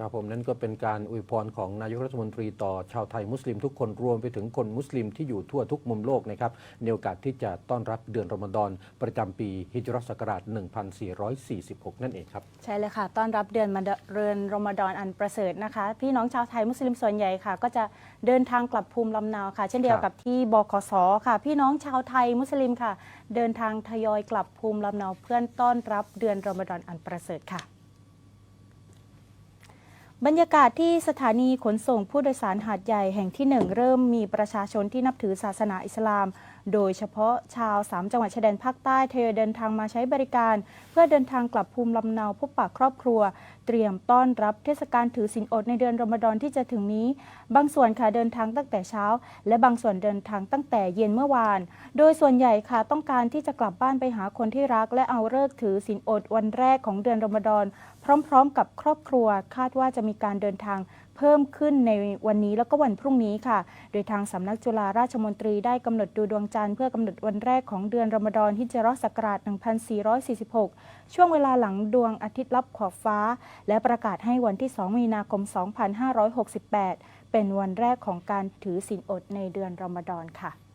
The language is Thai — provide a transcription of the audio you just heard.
ครับผมนั่นก็เป็นการอวยพรของนายกรัฐมนตรีต่อชาวไทยมุสลิมทุกคนรวมไปถึงคนมุสลิมที่อยู่ทั่วทุกมุมโลกนะครับในโอกาสที่จะต้อนรับเดือนรอมฎอนประจำปีฮิจรัสศักราช 1446 นั่นเองครับ ใช่เลยค่ะ ต้อนรับเดือนมาเรือนรอมฎอนอันประเสริฐนะคะ พี่น้องชาวไทยมุสลิมส่วนใหญ่ค่ะ ก็จะเดินทางกลับภูมิลำเนาค่ะ เช่นเดียวกับที่บขสค่ะ พี่น้องชาวไทยมุสลิมค่ะ เดินทางทยอยกลับภูมิลำเนาเพื่อต้อนรับเดือนรอมฎอนอันประเสริฐค่ะ บรรยากาศที่สถานีขนส่งผู้โดยสารหาดใหญ่แห่งที่หนึ่งเริ่มมีประชาชนที่นับถือศาสนาอิสลาม โดยเฉพาะชาวสามจังหวัดชายแดนภาคใต้ทยอยเดินทางมาใช้บริการ เพื่อเดินทางกลับภูมิลำเนาพบปะครอบครัว เตรียมต้อนรับเทศกาลถือศีลอดในเดือนรอมฎอนที่จะถึงนี้ บางส่วนค่ะเดินทางตั้งแต่เช้า และบางส่วนเดินทางตั้งแต่เย็นเมื่อวาน โดยส่วนใหญ่ค่ะต้องการที่จะกลับบ้านไปหาคนที่รัก และเอาเลิกถือศีลอดวันแรกของเดือนรอมฎอนพร้อม ๆ กับครอบครัวคาดว่าจะมีการเดินทางเพิ่มขึ้นในวันนี้แล้วก็วันพรุ่งนี้ค่ะ โดยทางสำนักจุฬาราชมนตรีได้กำหนดดูดวงจันทร์เพื่อกำหนดวันแรกของเดือนรอมฎอนฮิจเราะห์ศักราช1446 ช่วงเวลาหลังดวงอาทิตย์ลับขอบฟ้า และประกาศให้วันที่ 2 มีนาคม 2568 เป็นวันแรกของการถือศีลอดในเดือนรอมฎอนค่ะ